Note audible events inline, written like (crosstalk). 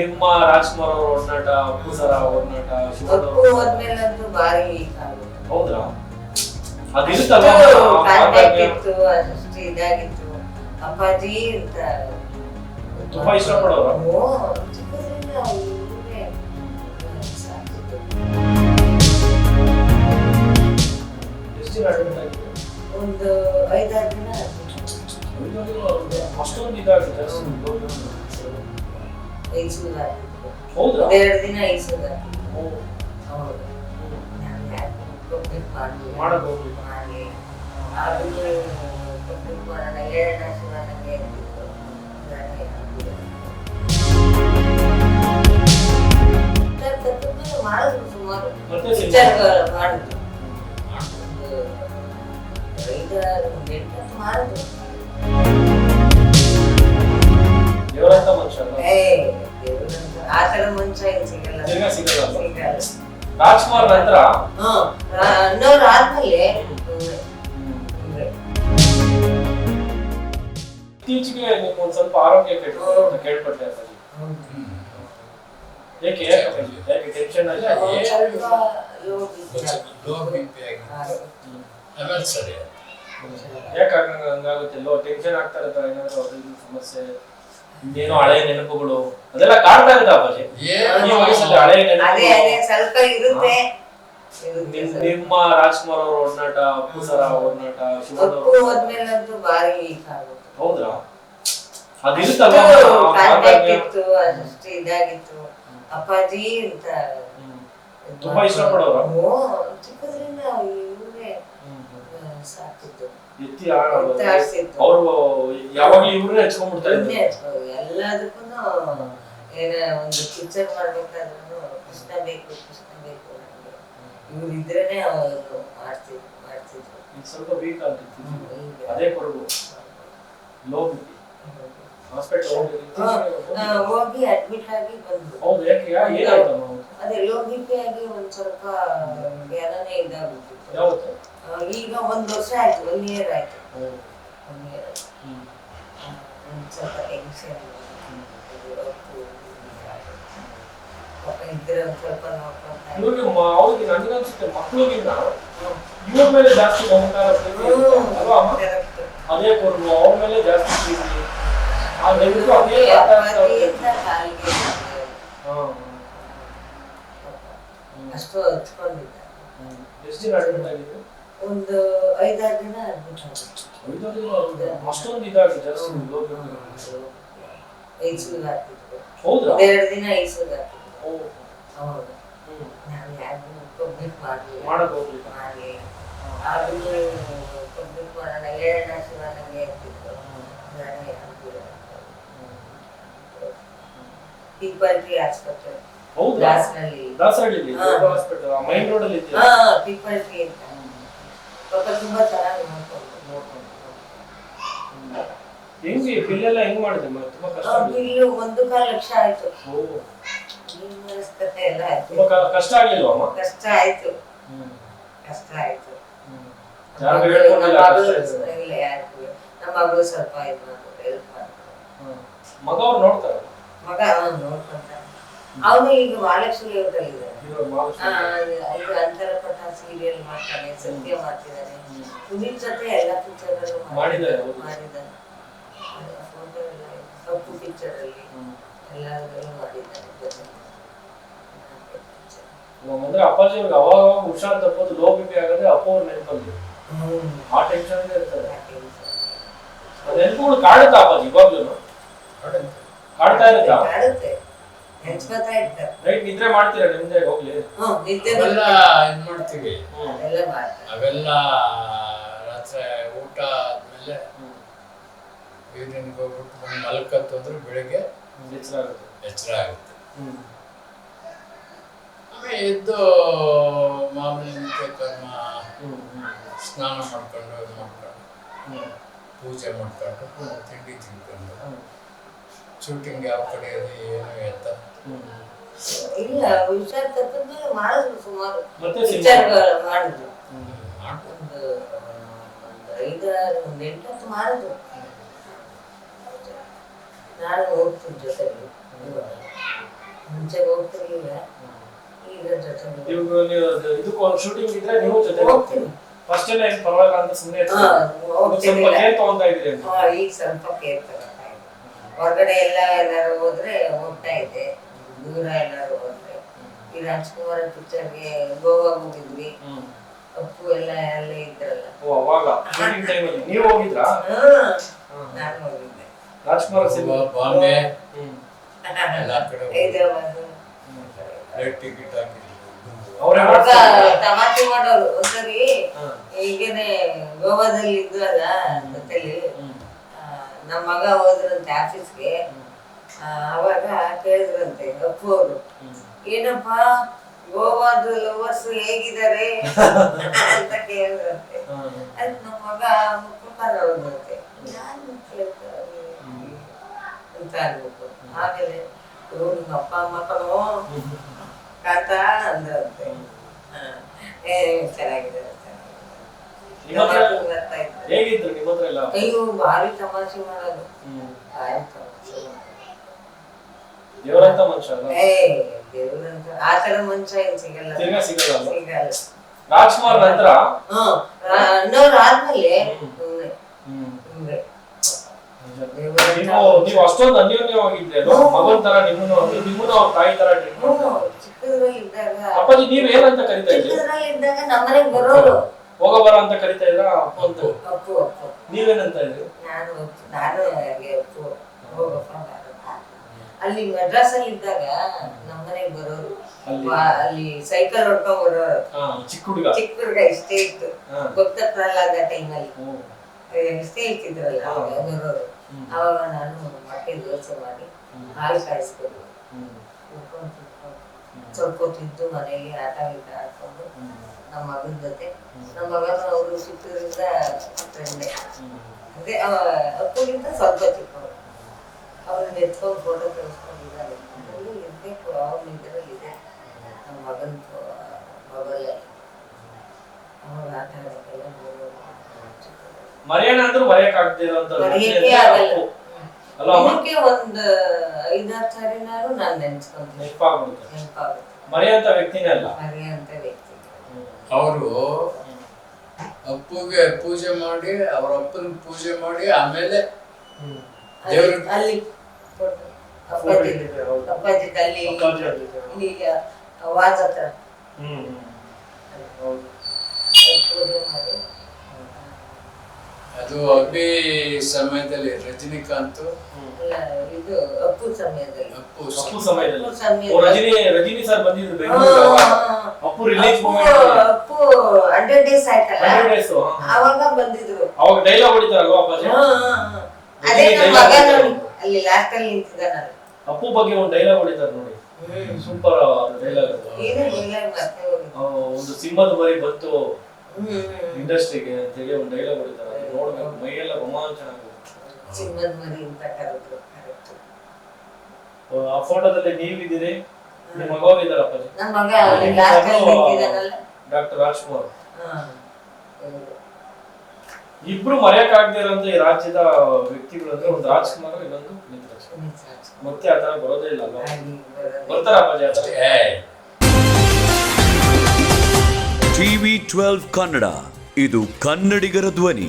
ನಿಮ್ಮ ರಾಜ್ಕುಮಾರ್ ಅವ್ರ ಒಡನಾಟ ಅಪ್ಪು ಸರ ಒಡನಾಟ ಅಪ್ಪು ಹೋದ್ಮೇಲಂತೂ ಆಗೋಯ್ತು. ಹೌದಾ? ಅದಿರುತ್ತಲ್ಲ ಕಾಂಟ್ಯಾಕ್ಟ್ ಇತ್ತು ಇದಾಗಿತ್ತು. ಅಪ್ಪಾಜಿ ಅಂತ ತುಂಬಾ ಇಷ್ಟಪಡೋರ? ಒಂದು ಐದಾರು ದಿನ ಅಷ್ಟೊಂದು ಇದಾಗಿದೆ. ಹೌದಾ? ಒಂದೆರಡು ದಿನ ಐಸೂರು ಮಾಡುದು ಹೌದು. ನಾನು ಯಾಕೆ ಹೋಗ್ಲಿಲ್ಲ. ಮಾಡಿ ಆಮೇಲೆ ಮಾಡೋಣ, ಮಾಡಿದ್ರು ಸುಮಾರು. ಮಾಡುದು. ಮಾಡಿದ್ರು ಐದಾರು ಒಂದು ಎಂಟತ್ತು ಮಾಡಿದ್ರು ದೇವರಂತ ಮನುಷ್ಯ ಏ ಆ ಥರ ಮನುಷ್ಯ ಏನು ಸಿಗಲ್ಲ. ತಿರ್ಗಾ ಸಿಗಲ್ಲ ಅಲ್ವಾ? ಸಿಗಲ್ಲ. ರಾಜ್ಕುಮಾರ್ ನಂತರ ಹ್ಮ್ ಅನ್ನೋರು ಆದ್ಮೇಲೆ ಹಿಂಗೆ, ಹಿಂಗೆ. ಇತ್ತೀಚೆಗೆ ನಿಮ್ಗೆ ಒಂದ್ ಸ್ವಲ್ಪ ಆರೋಗ್ಯ ಕೆಟ್ಟು ಅಂತ ಕೇಳ್ಪಟ್ಟೆ ಏಕೆ? ಯಾಕೆ ಟೆನ್ಷನ್ ಆಗಿ ಒಂದ್ ಸ್ವಲ್ಪ low BP low B P ಆಗಿ ಆಗಿದೆ. ಆಮೇಲೆ ಸರಿ ಯಾಕೆ ಹಂಗಾಗುತ್ತೆ? ಲೋ ಟೆನ್ಷನ್ ಆಗ್ತಾ ಇರತ್ತ? ಏನಾದ್ರು ಅದು ಇದು ಸಮಸ್ಯೆ? ಇನ್ನೇನೋ ಹಳೆ ನೆನಪುಗಳು. ಅದೆಲ್ಲ ಕಾಡ್ತಾ ಇರುತ್ತೆ ಅಪ್ಪಾಜಿ ಏನು ಈ ವಯಸ್ಸಲ್ಲಿ ಹಳೆ ಅದೇ ಅದೇ ನೆನಪುಗಳು. ಸ್ವಲ್ಪ ಇರುತ್ತೆ. ನಿಮ್-. ನಿಮ್ಮ ರಾಜ್ಕುಮಾರ್ ಅವ್ರ ಒಡನಾಟ ಅಪ್ಪು ಸರ ಒಡನಾಟ. ಶಿವಣ್ಣ ಆಗುತ್ತೆ. ಹೌದಾ? ಇತ್ತು ಇದಾಗಿತ್ತು. ಅಪ್ಪಾಜಿ ಅಂತ. ತುಂಬಾ ಇಷ್ಟಪಡೋರು. ಓ, ಚಿಕ್ಕದ್ರಿಂದ ಇವ್ರೇ ಸಾಕಿದ್ದು ಎತ್ತಿ ಎತ್ತಿ ಆಡ್ಸಿದ್ದು. ಅವರು ಯಾವಾಗ್ಲೂ ಇವ್ರನ್ನೇ ಹಚ್ಕೊಂಡ್ಬಿಡ್ತಾ ಎಲ್ಲದಕ್ಕೂ ಏನ ಒಂದು ಪಿಕ್ಚರ್ ಮಾಡ್ಬೇಕಾದ್ರೂ ಕೃಷ್ಣ ಬೇಕು ಕೃಷ್ಣ ಬೇಕು ನಮಗೆ ಇವ್ರು ಇದ್ರೇನೆ ಅವರು ಮಾಡ್ತಿದ್ರು. ಮಾಡ್ತಿದ್ರು ಸ್ವಲ್ಪ ವೀಕ್ ಆಗ್ತಿತ್ತು ಈಗ. ಅದೇ ಕೊರಗು ಲೋ ಹೋಗಿ ಅಡ್ಮಿಟ್ ಆಗಿ ಬಂದ್ರು. ಅದೇ ಲೋ ಬಿ ಪಿ ಆಗಿ ಒಂದ್ ಸ್ವಲ್ಪ ಜ್ಞಾನನೇ ಇದಾಗ್ಬಿಟ್ಟಿತ್ತು. ಹೌದು ಈಗ ಒಂದ್ ವರ್ಷ ಆಯ್ತು ಒನ್ ಇಯರ್ ಆಯ್ತು. ಒನ್ ಇಯರ್ ಆಯ್ತು ಸ್ವಲ್ಪ ಟೆನ್ಷನ್ ನೋಡ್ಕೊಂತ ಇದ್ರು. ಇವ್ರಿಗೆ ಅವ್ರಿಗೆ ನನಗೆ ಅನ್ಸುತ್ತೆ ಮಕ್ಳಿಗಿಂತ ಇವ್ರ ಮೇಲೆ ಜಾಸ್ತಿ ಅಮ್ಮ? ಅದೇ ಕೊರಗು ಅವ್ರ ಮೇಲೆ ಜಾಸ್ತಿ ಪ್ರೀತಿ ಅದೇ. ಅಷ್ಟು ಹಚ್ಕೊಂಡಿದ್ದ. ಎಷ್ಟು ದಿನ ಅಡ್ಮಿಟ್ ಒಂದು ಐದಾರು ದಿನ ಅಡ್ಮಿಟ್ ಆಗಿತ್ತು. ಅಷ್ಟೊಂದು ಇದಾಗಿದೆ ಜಾಸ್ತಿ ಲೋ ಬಿ ಪಿ. ಐಸೂರು ಹಾಕಿದ್ರು ಹೌದಾ ಒಂದೆರಡು ದಿನ ಹಾಕಿದ್ರು ಓ. ಹೌದು. ನಾನು ಯಾರಿಗೂ ಕಂಪ್ಲೀಟ್ ಮಾಡಲಿಲ್ಲ ಮಾಡಕ್ ಹೋಗ್ಲಿಲ್ಲ ಮಾಡಿ ಆಮೇಲೆ ಕಂಪ್ಲೀಟ್ ಮಾಡೋಣ ಏಳನೇ ಶಿವ ನಂಗೆ ಇರ್ತಿತ್ತು ನಾನೇ ಆಗ್ಲಿಲ್ಲ. ಪೀಪಲ್ ಟ್ರೀ ಆಸ್ಪತ್ರೆ ಹೌದಾ? ದಾಸರಳ್ಳಿ. ಹಾ. ಹಾಸ್ಪಿಟಲ್ ಮೈನ್ ರೋಡ್ ಅಲ್ಲಿ ಹಾ ಇದೆಯಾ ಪೀಪಲ್ ಅಂತ. ಪಾಪ ತುಂಬಾ ಚೆನ್ನಾಗಿ ನೋಡ್ಕೊಂಡು ನೋಡ್ಕೊಂಡು. ಹೆಂಗೆ ಬಿಲ್ ಎಲ್ಲ ಹೆಂಗ್ ಮಾಡಿದೆ ತುಂಬಾ ಕಷ್ಟ? ಬಿಲ್ಲು ಒಂದು ಕಾಲ ಲಕ್ಷ ಆಯ್ತು. ಎಲ್ಲ ಆಯ್ತು. ತುಂಬಾ ಕಷ್ಟ ಆಗ್ಲಿಲ್ವಾ ಅಮ್ಮ? ಕಷ್ಟ ಆಯ್ತು. ಕಷ್ಟ ಆಯ್ತು. ಹೇಳ್ಕೊಂಡಿಲ್ಲ ಕಷ್ಟ ಇಲ್ಲ ಯಾರಿಗೂ ನಮ್ಮ ಮಗಳು ಸ್ವಲ್ಪ ಇದು ಮಾಡ್ತಾರೆ ಹೆಲ್ಪ್ ಮಾಡ್ತಾರೆ ಮಗ ಅವ್ರು ನೋಡ್ತಾರೆ? ಮಗ ಅವ್ನು ನೋಡ್ಕೊಂತಾನೆ ಅವನು ಈಗ ಮಹಾಲಕ್ಷ್ಮಿ ಲೇಔಟಲ್ಲಿದ್ದಾನೆ ಆ. ಇದು ಅಂತರ ಪಟ ಸೀರಿಯಲ್ ಮಾಡ್ತಾನೆ ಸತ್ಯ ಮಾಡ್ತಿದ್ದಾನೆ. ಪುನೀತ್ ಜೊತೆ ಎಲ್ಲ ಪಿಕ್ಚರ್ ಮಾಡಿದ್ದಾರೆ, ಹೌದು. ಮಾಡಿದ್ದಾನೆ. ಫೋಟೋ ಎಲ್ಲ ಕಪ್ಪು ಪಿಕ್ಚರ್ ಅಲ್ಲಿ. ಹ್ಮ್. ಅಂದ್ರೆ ಅಪ್ಪಾಜಿ ಅವ್ರಿಗೆ ಅವಾಗ ಅವಾಗ ಹುಷಾರ್ ತಪ್ಪೋದು ಲೋ ಬಿ ಪಿ ಆಗದೆ ಅಪ್ಪ ಅವ್ರ ನೆನಪಲ್ಲಿ ಹ್ಮ್. ಆ ಟೆನ್ಷನ್ ಇರ್ತಾರೆ. ಆ ನೆನಪುಗಳು ಕಾಡುತ್ತಾ ಅಪ್ಪಾಜಿ ಇವಾಗ್ಲೂ ಕಾಡ್ತಾ ಇರುತ್ತಾ? ಕಾಡುತ್ತೆ. ನೆನ್ಸ್ಕೊತಾ ಇರ್ತಾರೆ. ರೈಟ್ ನಿದ್ರೆ ಮಾಡ್ತೀರಾ ನಿಮ್ದೆ ಹೋಗ್ಲಿ? ಹ್ಮ್ ನಿದ್ದೆ ಅವೆಲ್ಲ. ಮಾಡ್ತೀವಿ ಅವೆಲ್ಲ ರಾತ್ರಿ ಊಟ ಆದ್ಮೇಲೆ ಯೂರಿನ್ಗೆ ಹೋಗ್ಬಿಟ್ಟು ಬಂದು ಮಲ್ಕತ್ತು ಅಂದ್ರೆ ಬೆಳಿಗ್ಗೆ. ಎಚ್ಚರ ಆಗುತ್ತೆ ಎಚ್ಚರ ಆಗುತ್ತೆ. ಆಮೇಲೆ ಎದ್ದು ಮಾಮೂಲಿ ನಿತ್ಯ ಕರ್ಮ. ಸ್ನಾನ ಮಾಡ್ಕೊಂಡು ಇದು ಮಾಡ್ಕೊಂಡು. ಪೂಜೆ ಮಾಡ್ಕೊಂಡು ತಿಂಡಿ ತಿನ್ಕೊಂಡು. ಶೂಟಿಂಗ್ ಯಾವ ಕಡೆ ಇದೆ ಏನು ಎತ್ತ ಇಲ್ಲ ವಿಚಾರ ತಪ್ಪಿದ್ಮೇಲೆ ಮಾಡಿದ್ರು ಸುಮಾರು ಮತ್ತೆ ಪಿಕ್ಚರ್ಗಳು ಮಾಡಿದ್ರು ಹ್ಮ್. ಮಾಡ್ಕೊಂಡು ಒಂದು ಒಂದು ಐದಾರು ಒಂದು ಎಂಟತ್ತು ಮಾಡಿದ್ರು ನಾನು ಹೋಗ್ತೀನಿ ಜೊತೆಗೆ. ಮುಂಚೆ ಹೋಗ್ತಿರ್ಲಿಲ್ಲ. ಈಗ ಜೊತೆ ಇವಾಗ ನೀವು ಅದು ಇದಕ್ಕೆ ಶೂಟಿಂಗ್ ಇದ್ರೆ ನೀವು ಜೊತೆ ಹೋಗ್ತೀನಿ. ಫಸ್ಟ್ ಎಲ್ಲ ಏನ್ ಪರವಾಗಿಲ್ಲ ಅಂತ ಸುಮ್ಮನೆ ಹಾ, ಸ್ವಲ್ಪ ಹೋಗ್ತಿರ್ಲಿಲ್ಲ. ತಗೊಂತಾ ಇದ್ರಿ ಅಂತ ಹಾ, ಈಗ ಸ್ವಲ್ಪ ಕೇರ್ ತಗೊಳ್ತಾ. ಹೊರಗಡೆ ಎಲ್ಲ ಎಲ್ಲಾರು ಹೋದ್ರೆ ಹೋಗ್ತಾ ಇದ್ದೆ. ದೂರ ಎಲ್ಲಾರು ಹೋದ್ರೆ. ಈ ರಾಜ್ಕುಮಾರ್ ಪಿಕ್ಚರ್ಗೆ ಗೋವಾ ಹೋಗಿದ್ವಿ. ಹ್ಮ್. ಅಪ್ಪು ಎಲ್ಲ ಅಲ್ಲೇ ಇದ್ರಲ್ಲ. ಓ ಅವಾಗ. ಶೂಟಿಂಗ್ ಟೈಮಲ್ಲಿ ನೀವು ಹೋಗಿದ್ರಾ? ಹಾ, ನಾನು ಹೋಗಿದ್ದೆ. ರಾಜ್ಕುಮಾರ್ ಸಿನಿಮಾ. ಬಾಂಬೆ. ಎಲ್ಲ ಕಡೆ ಟಿಕೆಟ್ ಅವರೇ ಮಾಡೋರು. ಒಂದ್ಸರಿ ಈಗೇನೆ ಗೋವಾದಲ್ಲಿ ಇದ್ವಲ್ಲ ಜೊತೆಲಿ. ನಮ್ಮ ಮಗ ಹೋದ್ರಂತೆ ಆಫೀಸ್ಗೆ. ಅವಾಗ ಕೇಳಿದ್ರಂತೆ ಅಪ್ಪು ಅವರು. ಏನಪ್ಪಾ ಗೋವಾದ ಲವರ್ಸ್ ಹೇಗಿದ್ದಾರೆ? (laughs) ಅಂತ ಕೇಳಿದ್ರಂತೆ. ಅದು ನಮ್ಮ ಮಗ ಮುಖಂಡ ಹೋದಂತೆ ಕೇಳ್ತಾರೆ ಅಂತ ಅನ್ಬೇಕು. ಆಮೇಲೆ ನಿಮ್ಮ ಅಪ್ಪ ಅಮ್ಮ ಕಣೋ ಕಾಂತ ಅಂದ್ರಂತೆ ಏ ಚೆನ್ನಾಗಿದೆ ಅಯ್ಯೋ ಭಾರಿ ತಮಾಷೆ ಮಾಡೋದು. ಹ್ಮ್. ಭಾರಿ ತಮಾಷೆ ದೇವರಂತ ಮನುಷ್ಯ ಏ ದೇವ್ರಂತ ಆ ತರ ಮನುಷ್ಯ ಏನ್ ಸಿಗಲ್ಲ. ರಾಜ್ಕುಮಾರ್ ನಂತರ? ಹ್ಮ್. ಅನ್ನೋರು ಆದ್ಮೇಲೆ ಹ್ಮ್. ಸುಮ್ನೆ ಹ್ಮ್. ಹಿಂಗೆ ನೀವು ನೀವು ಅಷ್ಟೊಂದು ಅನ್ಯೋನ್ಯವಾಗಿದ್ರೆ ಮಗನ್ ತರ ನಿಮ್ಮನ್ನು ನಿಮ್ಮನ್ನು ಅವ್ರ ತಾಯಿ ತರ ಅಪ್ಪಾಜಿ ನೀವ್ ಏನಂತ ಕರಿತಾ ಇದ್ರಿ ಹೋಗ ಬರ ಅಂತ ಕರಿತಾ ಇದ್ರ? ಅಪ್ಪು ಅಂತ. ನೀವೇನಂತ ಇದ್ರಿ. ಅಲ್ಲಿ ಮದ್ರಾಸ್ ಅಲ್ಲಿ ಇದ್ದಾಗ ನಮ್ಮನೆಗ್ ಬರೋರು. ಅಲ್ಲಿ? ಸೈಕಲ್ ಹೊಡ್ಕೊಂಡ್ ಬರೋರು. ಚಿಕ್ಕ ಹುಡುಗ. ಚಿಕ್ಕ ಹುಡುಗ ಇಷ್ಟೇ ಇತ್ತು. ಗೊತ್ತ ಪ್ರಹ್ಲಾದ ಟೈಮಲ್ಲಿ. ಇಷ್ಟೇ ಇರ್ತಿದ್ರಲ್ಲ ಬರೋರು. ಅವಾಗ ನಾನು ದೋಸೆ ಮಾಡಿ ಹಾಲು ಕಾಯಿಸ್ಕೊಂಡು ಉಟ್ಕೊಂಡು ತಿನ್ಕೊಂಡು ಸ್ವಲ್ಪ ತಿಂದು ಮನೆಯಲ್ಲಿ ಆಟ ಗೀಟ ಆಡ್ಕೊಂಡು. ನಮ್ಮ ಮಗನ ಜೊತೆ. ನಮ್ಮ ಮಗನ ಅವರು ಸಿಕ್ಕಿದ್ರಿಂದ ಫ್ರೆಂಡೆ ಹ್ಮ್. ಅದೇ ಅವ ಅಪ್ಪಗಿಂತ ಸ್ವಲ್ಪ ಚಿಕ್ಕವರು ಅವ್ರನ್ನ ಎತ್ಕೊಂಡು ಫೋಟೋ ತೆಗೆಸ್ಕೊಂಡಿದ್ದಾರೆ ಅದರಲ್ಲಿ ಇರಬೇಕು ಅವ್ರ ಇದರಲ್ಲಿ ಇದೆ ನಮ್ಮ ಮಗನ ಮೊಬೈಲಲ್ಲಿ ಅವಾಗ ಆಟ ಆಡೋಕ್ಕೆಲ್ಲ ನೋಡೋದು ಚಿಕ್ಕದು. ಮರೆಯೋಣ ಅಂದ್ರೂ ಮರೆಯಕ್ ಆಗ್ತಿರೋಂತ ಮರೆಯಕ್ಕೆ ಆಗಲ್ಲ ಅಲ್ಲ ಅಮ್ಮ ದಿನಕ್ಕೆ ಒಂದು ಐದಾರು ಸಾರಿನಾರು ನಾನು ನೆನ್ಸ್ಕೊಂತೀನಿ ನೆನಪಾಗ್ಬಿಡುತ್ತೆ ನೆನ್ಪಾಗುತ್ತೆ. ಮರೆಯಂತ ವ್ಯಕ್ತಿನೇ ಅಲ್ಲ ಮರೆಯಂತ ವ್ಯಕ್ತಿ ಅವರು ಅಪ್ಪುಗೆ ಪೂಜೆ ಮಾಡಿ ಅವ್ರ ಅಪ್ಪನ ಪೂಜೆ ಮಾಡಿ ಆಮೇಲೆ ಹ್ಮ್. ಅಲ್ಲಿ- photo. ಅಪ್ಪಾಜಿ ಇಟ್ಟಿದ್ದಾರೆ, ಹೌದು. ಅಪ್ಪಾಜಿ ಅಲ್ಲಿ ಅಪ್ಪಾಜಿ ಅಲ್ಲಿದೆ. ಈಗ ವಾಜ್ ಹತ್ರ ಹ್ಮ್ ಹ್ಮ್. ಹೌದು ಅಲ್ಲಿ ಪೂಜೆ ಮಾಡಿ ಅದು ಅಗ್ನಿ ಸಮಯದಲ್ಲಿ ರಜನಿಕಾಂತ್? ಇದು ಅಪ್ಪು ಸಮಯದಲ್ಲಿ. ಅಪ್ಪು ಅಪ್ಪು ಸಮಯದಲ್ಲಿ. ಓ, ರಜನಿ ರಜನಿ ಸರ್ ಬಂದಿದ್ರು. Appu release Appu moment Appu hundred days ಆಯ್ತಲ್ಲ? ಅವಾಗ ಬಂದಿದ್ರು. ಅವಾಗ ಡೈಲಾಗ್ ಹೊಡಿತಾರಲ್ವಾ ಅಪ್ಪಾಜಿ? ಹಾ, ಹಾ, ಹಾ. ಅದೇ ನಮ್ಮ ಮಗ ನೋಡಿ ಅಲ್ಲಿ ಲಾಸ್ಟ್ ಅಲ್ಲಿ ನಿಂತಿದ್ದಾನಲ್ಲ ಅಪ್ಪು ಬಗ್ಗೆ ಒಂದು ಡೈಲಾಗ್ ಹೊಡಿತಾರೆ ನೋಡಿ. ಸೂಪರ್ ಡೈಲಾಗ್ ಅದು. ಏನು ಇಲ್ಲ ಮತ್ತೆ ಹೋಗಿದ್ದು ಆ, ಒಂದು ಸಿಂಹದ ಬರಿ ಬಂತು. ಹ್ಮ್ ಇಂಡಸ್ಟ್ರಿಗೆ ಅಂತೇಳಿ ಒಂದು ಡೈಲಾಗ್ ಹೊಡಿತಾರೆ. ನೋಡ್ಬೇಕು ಮೈಯೆಲ್ಲ ರೋಮಾಂಚನ ಆಗುತ್ತೆ ಸಿಂಹದ ಮರಿ ಅಂತ ಕರೆದ್ರು ಕರೆಕ್ಟ್ ಆ, ಆ ಫೋಟೋದಲ್ಲಿ ನೀವಿದ್ದೀರಿ? ನಿಮ್ಮ ಮಗ ಇದ್ದಾರೆ ನನ್ನ ನಮ್ಮ ಮಗ ಅಲ್ಲಿ ಲಾಸ್ಟ್ ಅಲ್ಲಿ ನಿಂತಿದ್ದಾನಲ್ಲ. ಡಾಕ್ಟರ್ ರಾಜ್ಕುಮಾರ್. ಇಬ್ರು ಮರೆಯಕ್ ಇರೋಂತ ಈ ರಾಜ್ಯದ ವ್ಯಕ್ತಿಗಳು ಅಂದ್ರೆ ಒಂದು ರಾಜ್ಕುಮಾರ್ ಇನ್ನೊಂದು ಮತ್ತೆ ಆ ತರ ಮತ್ತೆ ಆತರ ಬರೋದೇ ಇಲ್ಲ ಅಲ್ವಾ. ಬರ್ತಾರ ಅಪ್ಪಾಜಿ ಆತರ ಏ ಟಿವಿ ಟ್ವೆಲ್ವ್ ಕನ್ನಡ. ಇದು ಕನ್ನಡಿಗರ ಧ್ವನಿ.